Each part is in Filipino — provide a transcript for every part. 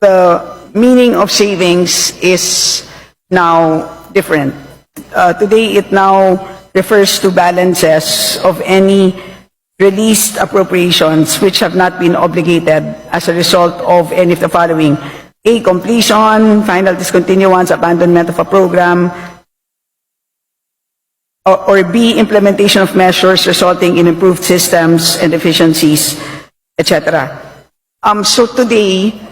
the meaning of savings is now different. Uh, today, it now refers to balances of any released appropriations which have not been obligated as a result of any of the following. A, completion, final discontinuance, abandonment of a program, or, or B, implementation of measures resulting in improved systems and efficiencies, etc. Um, so today,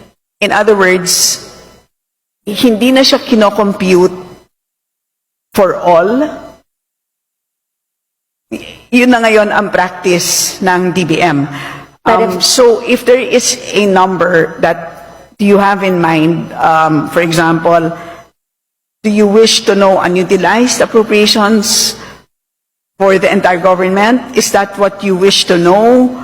in other words, hindi na siya kinocompute for all. Yun na ngayon ang practice ng DBM. Um, so if there is a number that you have in mind, um, for example, do you wish to know unutilized appropriations for the entire government? Is that what you wish to know?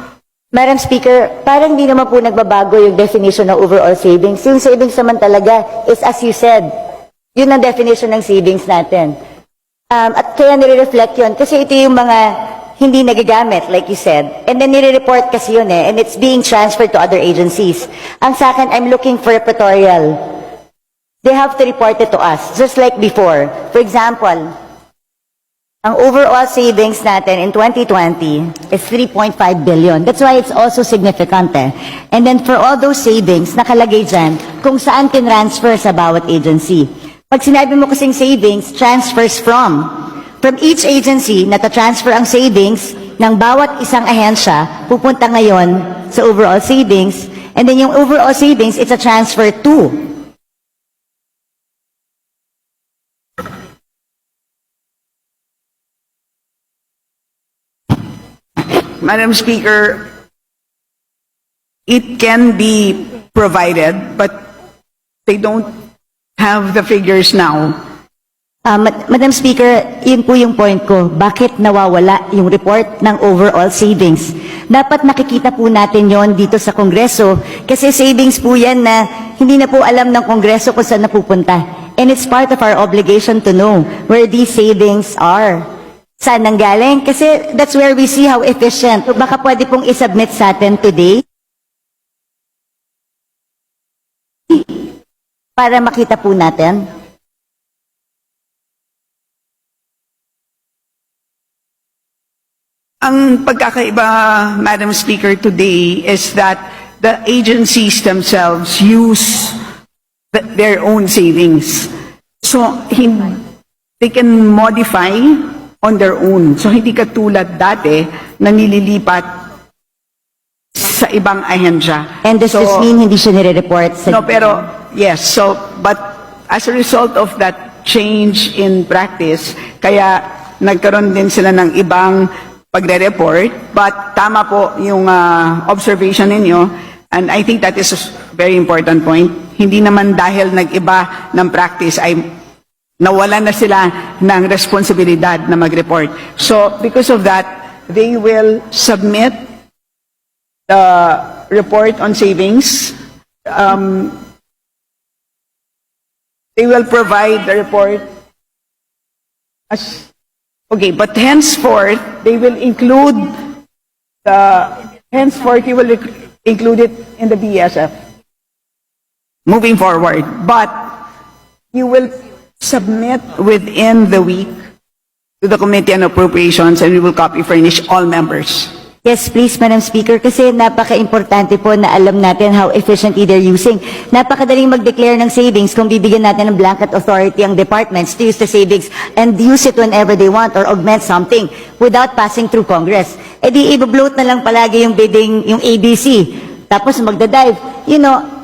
Madam Speaker, parang di naman po nagbabago yung definition ng overall savings. Yung savings naman talaga is as you said, yun ang definition ng savings natin. Um, at kaya nire-reflect yun kasi ito yung mga hindi nagagamit, like you said. And then nire-report kasi yun eh, and it's being transferred to other agencies. Ang sa akin, I'm looking for a tutorial. They have to report it to us, just like before. For example, ang overall savings natin in 2020 is 3.5 billion. That's why it's also significant eh. And then for all those savings, nakalagay dyan kung saan tinransfer sa bawat agency. Pag sinabi mo kasing savings, transfers from. From each agency, nata-transfer ang savings ng bawat isang ahensya, pupunta ngayon sa overall savings. And then yung overall savings, it's a transfer to. Madam Speaker, it can be provided, but they don't have the figures now. Ma- Madam Speaker, yun po yung point ko. Bakit nawawala yung report ng overall savings? Dapat nakikita po natin yon dito sa Kongreso kasi savings po yan na hindi na po alam ng Kongreso kung saan napupunta. And it's part of our obligation to know where these savings are. Saan nanggaling? Kasi that's where we see how efficient. Baka pwede pong isubmit sa atin today para makita po natin. Ang pagkakaiba, Madam Speaker, today is that the agencies themselves use th- their own savings. So, they can modify on their own. So, hindi katulad dati na nililipat sa ibang ahensya. And does So, this mean hindi siya nire-report sa... No, pero, yes, so, but as a result of that change in practice, kaya nagkaroon din sila ng ibang pagre-report, but tama po yung ah, observation ninyo, and I think that is a very important point. Hindi naman dahil nag-iba ng practice ay nawala na sila ng responsibilidad na mag-report. So, because of that, they will submit the report on savings. Um, they will provide the report as, okay, but henceforth, they will include the, henceforth, you will include it in the BSF. Moving forward, but you will submit within the week to the Committee on Appropriations and we will copy furnish all members. Yes, please, Madam Speaker, kasi napaka-importante po na alam natin how efficiently they're using. Napakadaling mag-declare ng savings kung bibigyan natin ng blanket authority ang departments to use the savings and use it whenever they want or augment something without passing through Congress. E di, i-bloat na lang palagi yung bidding, yung ABC. Tapos magdadive. You know,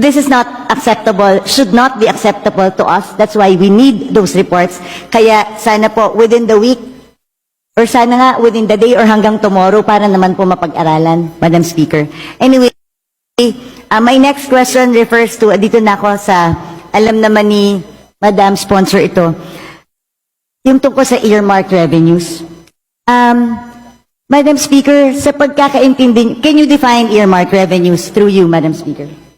This is not acceptable, should not be acceptable to us. That's why we need those reports. Kaya sana po within the week or sana nga within the day or hanggang tomorrow para naman po mapag-aralan, Madam Speaker. Anyway, uh, my next question refers to, dito na ako sa, alam naman ni Madam Sponsor ito, yung tungkol sa earmark revenues. Um, Madam Speaker, sa pagkakaintindi, can you define earmark revenues through you, Madam Speaker?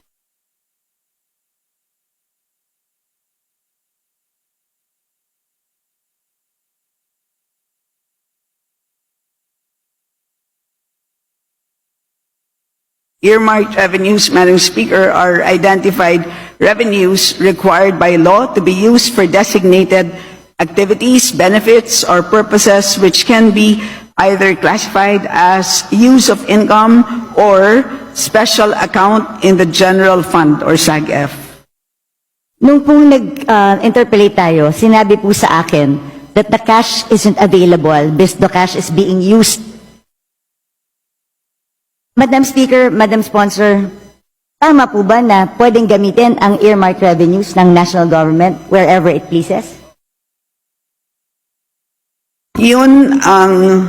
Earmarked revenues, Madam Speaker, are identified revenues required by law to be used for designated activities, benefits, or purposes which can be either classified as use of income or special account in the general fund or SAGF. Nung pong nag-interpolate ah, tayo, sinabi po sa akin that the cash isn't available because the cash is being used. Madam Speaker, Madam Sponsor, tama po ba na pwedeng gamitin ang earmark revenues ng national government wherever it pleases? Yun ang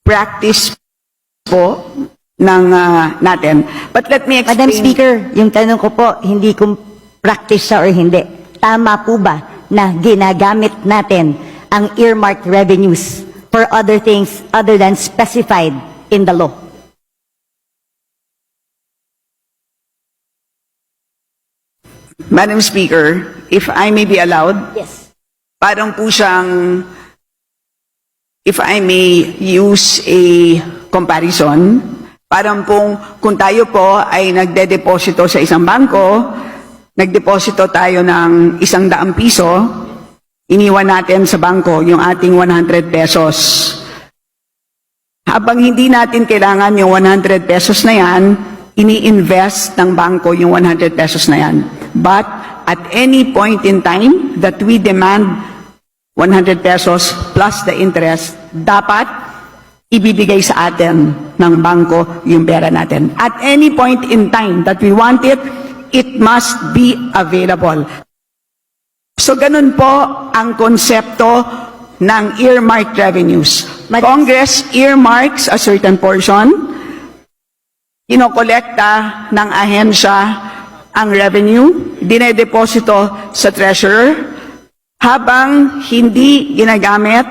practice po ng ah, natin. But let me explain. Madam Speaker, yung tanong ko po, hindi kung practice siya or hindi. Tama po ba na ginagamit natin ang earmarked revenues for other things other than specified in the law? Madam Speaker, if I may be allowed, Yes. parang po siyang, if I may use a comparison, parang pong kung tayo po ay nagde-deposito sa isang bangko, nagdeposito tayo ng isang daang piso, iniwan natin sa bangko yung ating 100 pesos. Habang hindi natin kailangan yung 100 pesos na yan, ini-invest ng bangko yung 100 pesos na yan. But at any point in time that we demand 100 pesos plus the interest, dapat ibibigay sa atin ng bangko yung pera natin. At any point in time that we want it, it must be available. So ganun po ang konsepto ng earmarked revenues. Mad- Congress earmarks a certain portion, kinokolekta ng ahensya ang revenue, dinedeposito sa treasurer, habang hindi ginagamit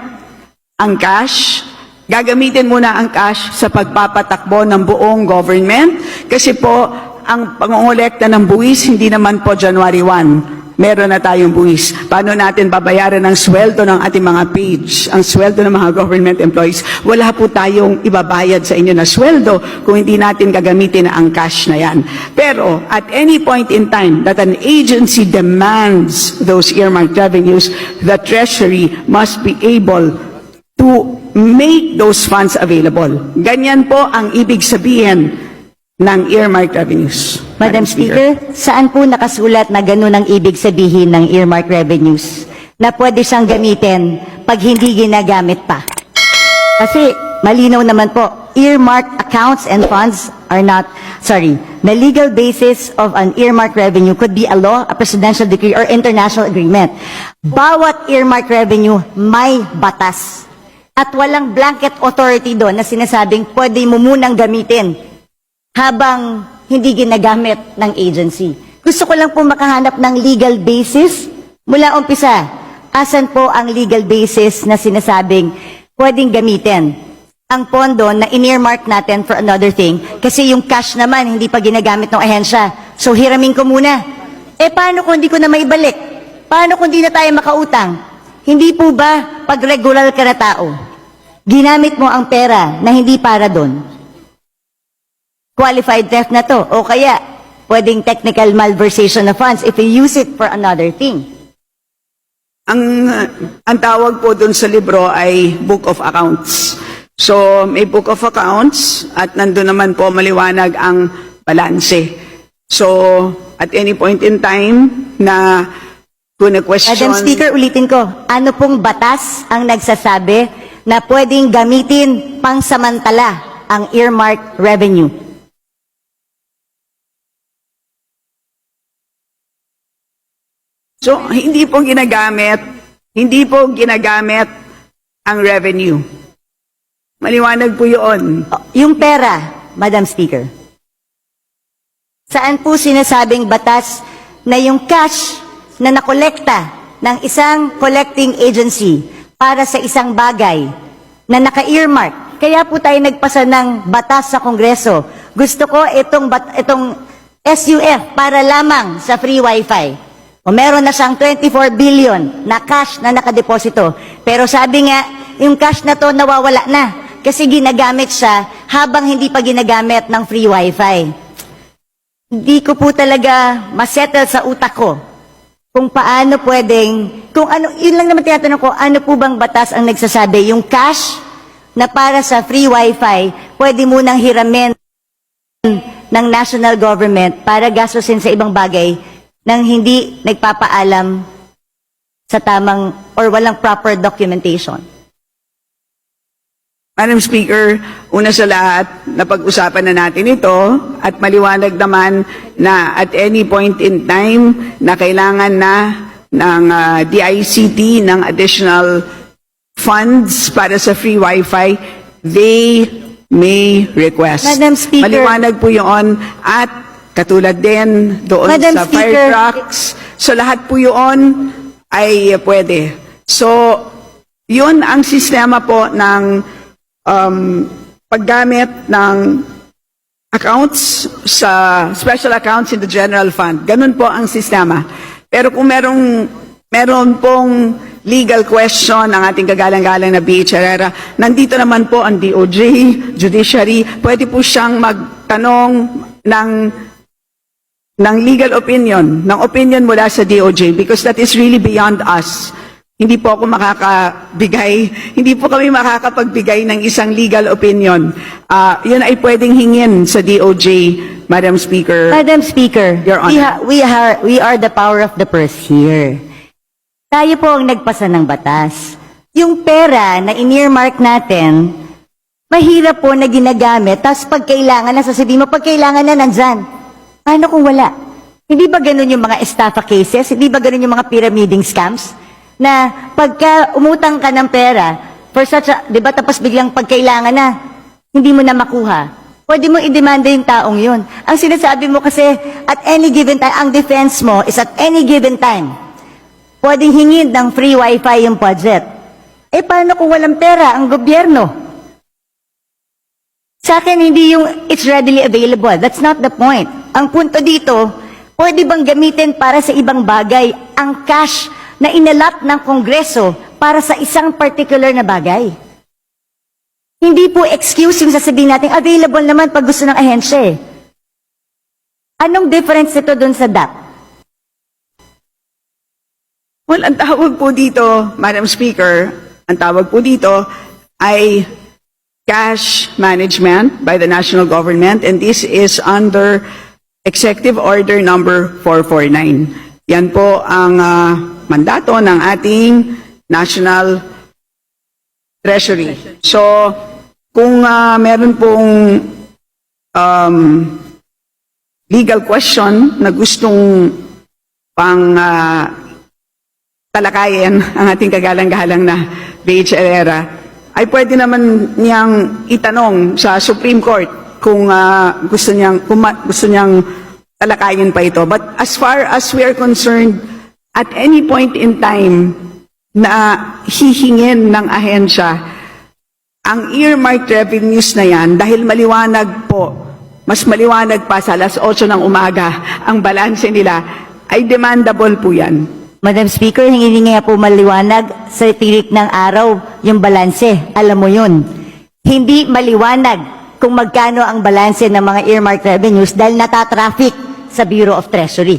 ang cash, gagamitin muna ang cash sa pagpapatakbo ng buong government kasi po ang pangongolekta ng buwis hindi naman po January 1. Meron na tayong buwis. Paano natin babayaran ang sweldo ng ating mga page, ang sweldo ng mga government employees? Wala po tayong ibabayad sa inyo na sweldo kung hindi natin gagamitin ang cash na yan. Pero at any point in time that an agency demands those earmarked revenues, the Treasury must be able to make those funds available. Ganyan po ang ibig sabihin ng earmarked revenues. Madam Speaker, saan po nakasulat na ganun ang ibig sabihin ng earmark revenues? Na pwede siyang gamitin pag hindi ginagamit pa. Kasi malinaw naman po, earmarked accounts and funds are not, sorry, the legal basis of an earmark revenue could be a law, a presidential decree, or international agreement. Bawat earmark revenue may batas. At walang blanket authority doon na sinasabing pwede mo munang gamitin habang hindi ginagamit ng agency. Gusto ko lang po makahanap ng legal basis mula umpisa. Asan po ang legal basis na sinasabing pwedeng gamitin ang pondo na in-earmark natin for another thing kasi yung cash naman hindi pa ginagamit ng ahensya. So hiramin ko muna. Eh paano kung hindi ko na maibalik? Paano kung hindi na tayo makautang? Hindi po ba pag regular ka na tao, ginamit mo ang pera na hindi para doon? Qualified theft na to. O kaya, pwedeng technical malversation of funds if you use it for another thing. Ang, ang tawag po dun sa libro ay Book of Accounts. So, may Book of Accounts at nandun naman po maliwanag ang balanse. So, at any point in time na kung na-question... Madam Speaker, ulitin ko, ano pong batas ang nagsasabi na pwedeng gamitin pangsamantala ang earmark revenue? So, hindi po ginagamit, hindi po ginagamit ang revenue. Maliwanag po yun. O, Yung pera, Madam Speaker. Saan po sinasabing batas na yung cash na nakolekta ng isang collecting agency para sa isang bagay na naka-earmark. Kaya po tayo nagpasa ng batas sa Kongreso. Gusto ko itong, bat, itong SUF para lamang sa free wifi. O meron na siyang 24 billion na cash na nakadeposito. Pero sabi nga, yung cash na to nawawala na kasi ginagamit siya habang hindi pa ginagamit ng free wifi. Hindi ko po talaga masettle sa utak ko kung paano pwedeng, kung ano, yun lang naman tinatanong ko, ano po bang batas ang nagsasabi? Yung cash na para sa free wifi, pwede munang hiramin ng national government para gastusin sa ibang bagay nang hindi nagpapaalam sa tamang or walang proper documentation. Madam Speaker, una sa lahat, napag-usapan na natin ito at maliwanag naman na at any point in time na kailangan na ng ah, DICT ng additional funds para sa free wifi, they may request. Madam Speaker. Maliwanag po yun at katulad din doon Madam sa Speaker. fire trucks. So lahat po yun ay pwede. So yun ang sistema po ng um, paggamit ng accounts sa special accounts in the general fund. Ganun po ang sistema. Pero kung merong meron pong legal question ang ating kagalang-galang na BH Herrera, nandito naman po ang DOJ, judiciary, pwede po siyang magtanong ng ng legal opinion, ng opinion mula sa DOJ because that is really beyond us. Hindi po ako makakabigay, hindi po kami makakapagbigay ng isang legal opinion. Ah, yun ay pwedeng hingin sa DOJ, Madam Speaker. Madam Speaker, Your we, Honor. ha- we, are, we are the power of the purse here. Tayo po ang nagpasa ng batas. Yung pera na in-earmark natin, mahirap po na ginagamit, tapos pag kailangan na, sasabihin mo, pag kailangan na, nandyan. Paano kung wala? Hindi ba ganun yung mga estafa cases? Hindi ba ganun yung mga pyramiding scams? Na pagka umutang ka ng pera, for such a, di ba, tapos biglang pag kailangan na, hindi mo na makuha. Pwede mo i-demanda yung taong yun. Ang sinasabi mo kasi, at any given time, ang defense mo is at any given time, pwedeng hingin ng free wifi yung budget. Eh, paano kung walang pera ang gobyerno? Sa akin, hindi yung it's readily available. That's not the point. Ang punto dito, pwede bang gamitin para sa ibang bagay ang cash na inalat ng Kongreso para sa isang particular na bagay? Hindi po excuse yung sasabihin natin, available naman pag gusto ng ahensya eh. Anong difference ito dun sa DAP? Well, ang tawag po dito, Madam Speaker, ang tawag po dito ay cash management by the national government and this is under Executive Order number 449. Yan po ang ah, mandato ng ating National Treasury. So, kung ah, meron pong um, legal question na gustong pang ah, talakayin ang ating kagalang-galang na BH Herrera, ay pwede naman niyang itanong sa Supreme Court kung ah, gusto niyang kung gusto niyang talakayin pa ito. But as far as we are concerned, at any point in time na hihingin ng ahensya ang earmarked revenues na yan, dahil maliwanag po, mas maliwanag pa sa alas 8 ng umaga, ang balanse nila, ay demandable po yan. Madam Speaker, hingihingi nga po maliwanag sa tirik ng araw yung balanse. Alam mo yun. Hindi maliwanag kung magkano ang balanse ng mga earmarked revenues dahil natatraffic sa Bureau of Treasury.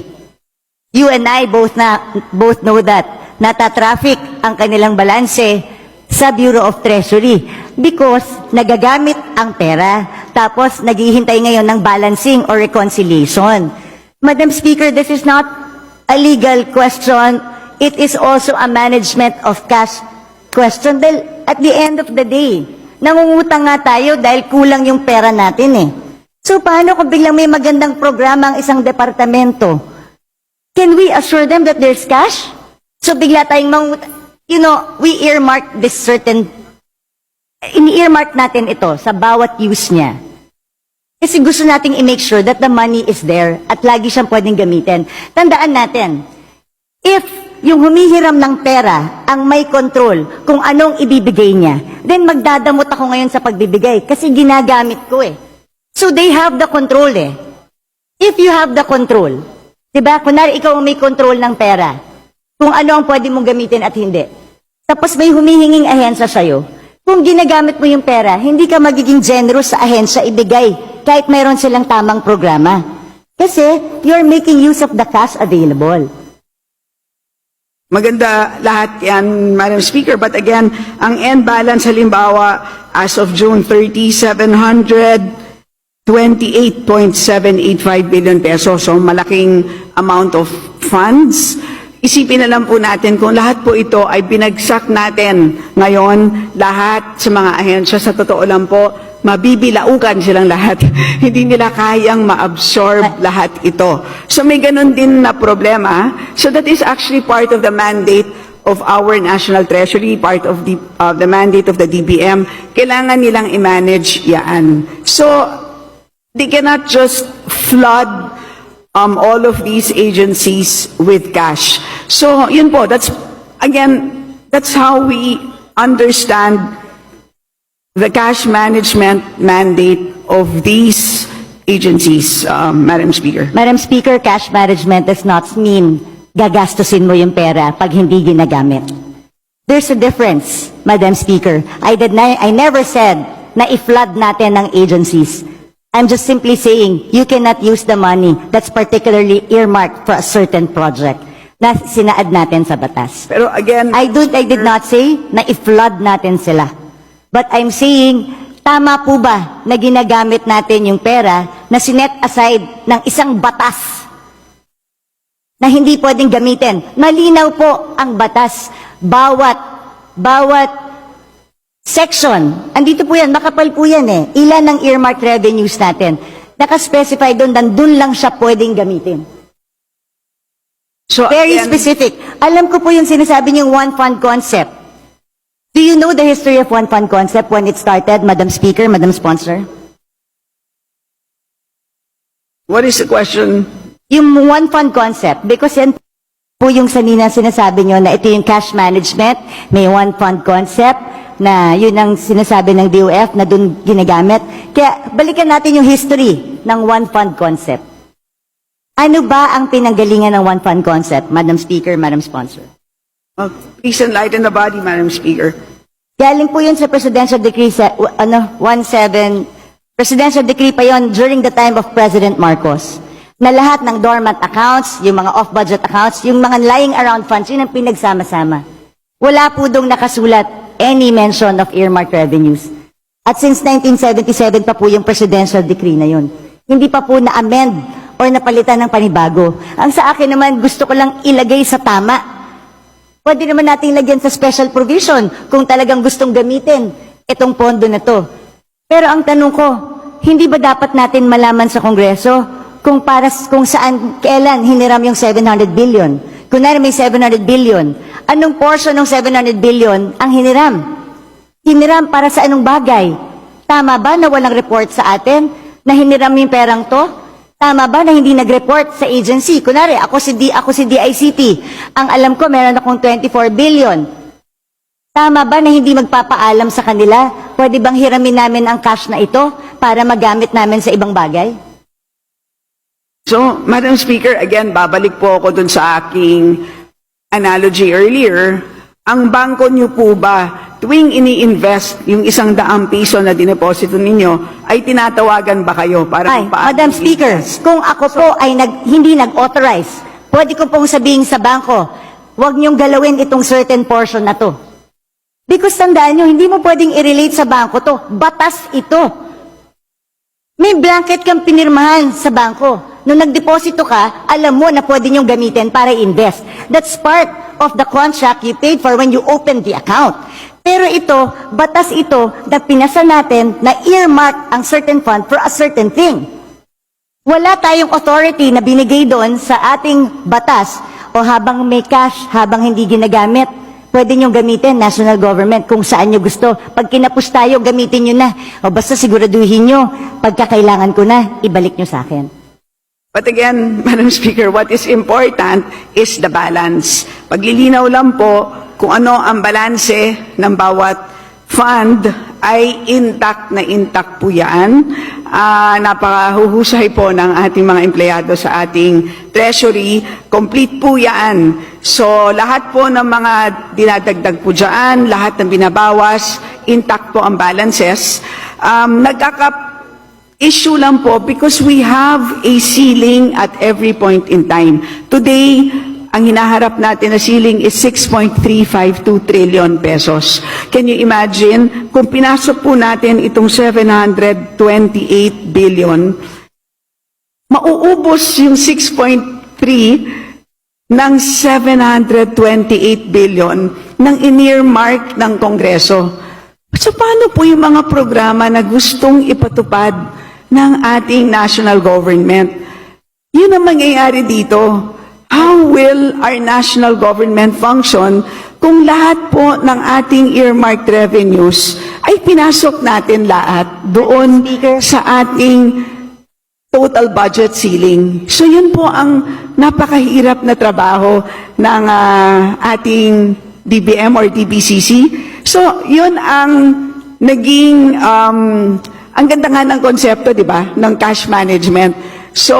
You and I both na both know that natatraffic ang kanilang balanse sa Bureau of Treasury because nagagamit ang pera tapos naghihintay ngayon ng balancing or reconciliation. Madam Speaker, this is not a legal question. It is also a management of cash question. Dahil at the end of the day, nangungutang nga tayo dahil kulang yung pera natin eh. So paano kung biglang may magandang programa ang isang departamento? Can we assure them that there's cash? So bigla tayong mang, you know, we earmark this certain, ini-earmark natin ito sa bawat use niya. Kasi gusto nating i-make sure that the money is there at lagi siyang pwedeng gamitin. Tandaan natin, if yung humihiram ng pera ang may control kung anong ibibigay niya, then magdadamot ako ngayon sa pagbibigay kasi ginagamit ko eh. So they have the control eh. If you have the control, di ba? Kunwari ikaw ang may control ng pera, kung ano ang pwede mong gamitin at hindi. Tapos may humihinging ahensya sa'yo, Kung ginagamit mo yung pera, hindi ka magiging generous sa ahensya ibigay kahit mayroon silang tamang programa. Kasi you're making use of the cash available. Maganda lahat yan, Madam Speaker. But again, ang end balance halimbawa as of June 30, 728.785 billion pesos. So malaking amount of funds. Isipin na lang po natin kung lahat po ito ay binagsak natin ngayon, lahat sa mga ahensya, sa totoo lang po, mabibilaukan silang lahat. Hindi nila kayang ma-absorb lahat ito. So may ganun din na problema. So that is actually part of the mandate of our National Treasury, part of the, uh, the mandate of the DBM. Kailangan nilang i-manage yan. So they cannot just flood um, all of these agencies with cash. So, yun po, that's, again, that's how we understand the cash management mandate of these agencies, um, Madam Speaker. Madam Speaker, cash management does not mean gagastusin mo yung pera pag hindi ginagamit. There's a difference, Madam Speaker. I did na, I never said na i-flood natin ng agencies. I'm just simply saying you cannot use the money that's particularly earmarked for a certain project na sinaad natin sa batas. Pero again, I, do, I did not say na i-flood natin sila. But I'm saying, tama po ba na ginagamit natin yung pera na sinet aside ng isang batas na hindi pwedeng gamitin? Malinaw po ang batas. Bawat, bawat section, andito po yan, makapal po yan eh. Ilan ang earmark revenues natin? Nakaspecify doon, nandun lang siya pwedeng gamitin. So Very again, specific. Alam ko po yung sinasabi niyong one fund concept. Do you know the history of one fund concept when it started, Madam Speaker, Madam Sponsor? what is the question? Yung one fund concept, because yan po yung sanina sinasabi niyo na ito yung cash management, may one fund concept, na yun ang sinasabi ng DOF na dun ginagamit. Kaya balikan natin yung history ng one fund concept. Ano ba ang pinanggalingan ng one fund concept, Madam Speaker, Madam Sponsor? Uh, please enlighten the body, Madam Speaker. Galing po yun sa Presidential Decree sa, w- ano, 17, Presidential Decree pa yon during the time of President Marcos. Na lahat ng dormant accounts, yung mga off-budget accounts, yung mga lying around funds, yun ang pinagsama-sama. Wala po dong nakasulat any mention of earmark revenues. At since 1977 pa po yung Presidential Decree na yun. Hindi pa po na-amend or napalitan ng panibago. Ang sa akin naman, gusto ko lang ilagay sa tama Pwede naman nating lagyan sa special provision kung talagang gustong gamitin itong pondo na to. Pero ang tanong ko, hindi ba dapat natin malaman sa Kongreso kung para kung saan kailan hiniram yung 700 billion? Kunwari may 700 billion, anong portion ng 700 billion ang hiniram? Hiniram para sa anong bagay? Tama ba na walang report sa atin na hiniram yung perang to? Tama ba na hindi nag-report sa agency? Kunwari, ako si, D, ako si DICT. Ang alam ko, meron akong 24 billion. Tama ba na hindi magpapaalam sa kanila? Pwede bang hiramin namin ang cash na ito para magamit namin sa ibang bagay? So, Madam Speaker, again, babalik po ako dun sa aking analogy earlier. Ang bangko niyo po ba, tuwing ini-invest yung isang daang piso na dineposito ninyo, ay tinatawagan ba kayo para Ay, Madam Speaker, kung ako po ay nag, hindi nag-authorize, pwede ko pong sabihin sa bangko, huwag niyong galawin itong certain portion na to. Because tandaan niyo, hindi mo pwedeng i-relate sa bangko to. Batas ito. May blanket kang pinirmahan sa bangko. Nung nagdeposito ka, alam mo na pwede niyong gamitin para invest. That's part of the contract you paid for when you opened the account. Pero ito, batas ito na pinasa natin na earmark ang certain fund for a certain thing. Wala tayong authority na binigay doon sa ating batas o habang may cash, habang hindi ginagamit, pwede nyo gamitin, national government, kung saan nyo gusto. Pag kinapos tayo, gamitin nyo na. O basta siguraduhin nyo, pagkakailangan ko na, ibalik nyo sa akin. But again, Madam Speaker, what is important is the balance. Paglilinaw lang po kung ano ang balanse ng bawat fund ay intact na intact po yan. Ah, napakahuhusay po ng ating mga empleyado sa ating treasury. Complete po yan. So lahat po ng mga dinadagdag po dyan, lahat ng binabawas, intact po ang balances. Um, nagkaka issue lang po because we have a ceiling at every point in time. Today, ang hinaharap natin na ceiling is 6.352 trillion pesos. Can you imagine kung pinasok po natin itong 728 billion, mauubos yung 6.3 ng 728 billion ng in-earmark ng Kongreso. So paano po yung mga programa na gustong ipatupad ng ating national government? Yun ang mangyayari dito. How will our national government function kung lahat po ng ating earmarked revenues ay pinasok natin lahat doon Speaker. sa ating total budget ceiling. So yun po ang napakahirap na trabaho ng ah, ating DBM or DBCC. So yun ang naging, um, ang ganda nga ng konsepto, di ba, ng cash management. So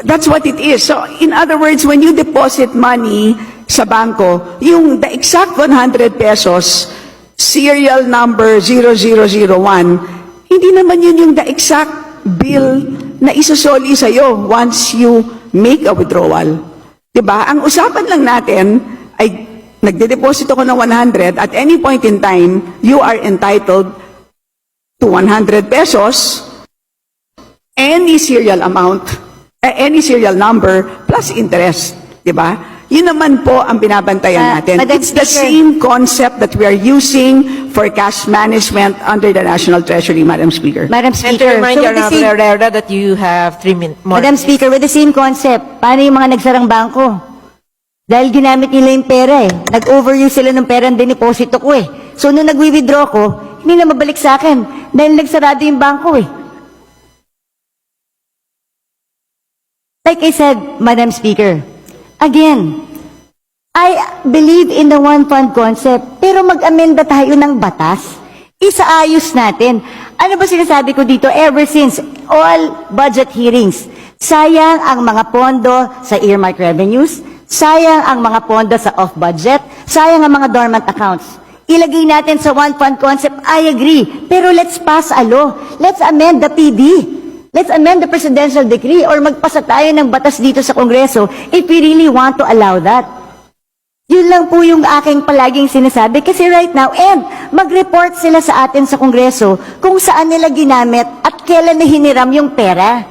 that's what it is. So in other words, when you deposit money sa bangko, yung the exact 100 pesos, serial number 0001, hindi naman yun yung the exact bill na isusoli sa'yo once you make a withdrawal. ba? Ang usapan lang natin ay nagde-deposit ako ng 100, at any point in time, you are entitled to 100 pesos, any serial amount, eh, any serial number, plus interest. ba? Yun naman po ang binabantayan Ah, natin. Madam It's the Speaker. same concept that we are using for cash management under the National Treasury, Madam Speaker. Madam And to Speaker, remind so you, with the Honorable same, Herrera, that you have three min more. Madam Speaker, with the same concept, paano yung mga nagsarang bangko? Dahil ginamit nila yung pera eh. Nag-overuse sila ng pera ng diniposito ko eh. So nung nag-withdraw ko, hindi na mabalik sa akin. Dahil nagsarado yung bangko eh. Like I said, Madam Speaker, again, I believe in the one fund concept, pero mag-amenda tayo ng batas. Isaayos natin. Ano ba sinasabi ko dito ever since all budget hearings? Sayang ang mga pondo sa earmark revenues, sayang ang mga pondo sa off-budget, sayang ang mga dormant accounts. Ilagay natin sa one fund concept, I agree. Pero let's pass a law. Let's amend the PD. Let's amend the presidential decree or magpasa tayo ng batas dito sa Kongreso if we really want to allow that. Yun lang po yung aking palaging sinasabi kasi right now, and mag-report sila sa atin sa Kongreso kung saan nila ginamit at kailan na hiniram yung pera.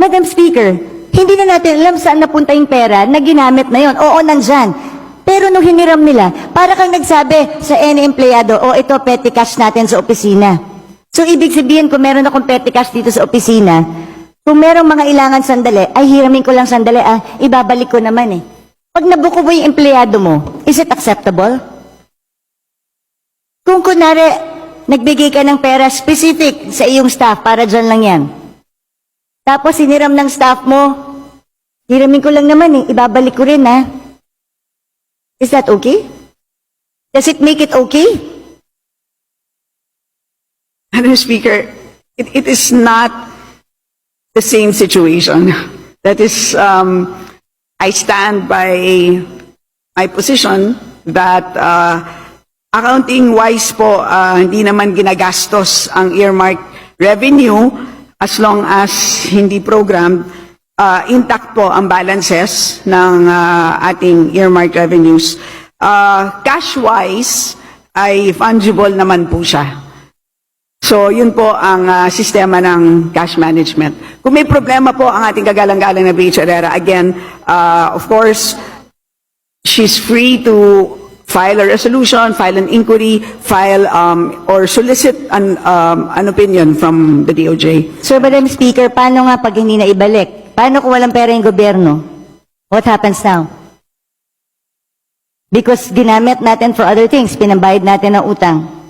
Madam Speaker, hindi na natin alam saan napunta yung pera na ginamit na yon. Oo, nandyan. Pero nung hiniram nila, para kang nagsabi sa any empleyado, o ito petty cash natin sa opisina. So, ibig sabihin, kung meron akong petty cash dito sa opisina, kung merong mga ilangan sandali, ay hiramin ko lang sandali, ah, ibabalik ko naman eh. Pag nabuko mo yung empleyado mo, is it acceptable? Kung kunwari, nagbigay ka ng pera specific sa iyong staff, para dyan lang yan. Tapos siniram ng staff mo, hiramin ko lang naman eh, ibabalik ko rin ha. Is that okay? Does it make it okay? Madam Speaker, it, it is not the same situation. That is, um, I stand by my position that uh, accounting-wise po, uh, hindi naman ginagastos ang earmark revenue as long as hindi programmed, uh, intact po ang balances ng uh, ating earmark revenues. Uh, cash-wise, ay fungible naman po siya. So, yun po ang ah, sistema ng cash management. Kung may problema po ang ating kagalang-galang na BH Herrera, again, ah, of course, she's free to file a resolution, file an inquiry, file um, or solicit an, um, an opinion from the DOJ. Sir, Madam Speaker, paano nga pag hindi na ibalik? Paano kung walang pera yung gobyerno? What happens now? Because ginamit natin for other things, pinambayad natin ng utang.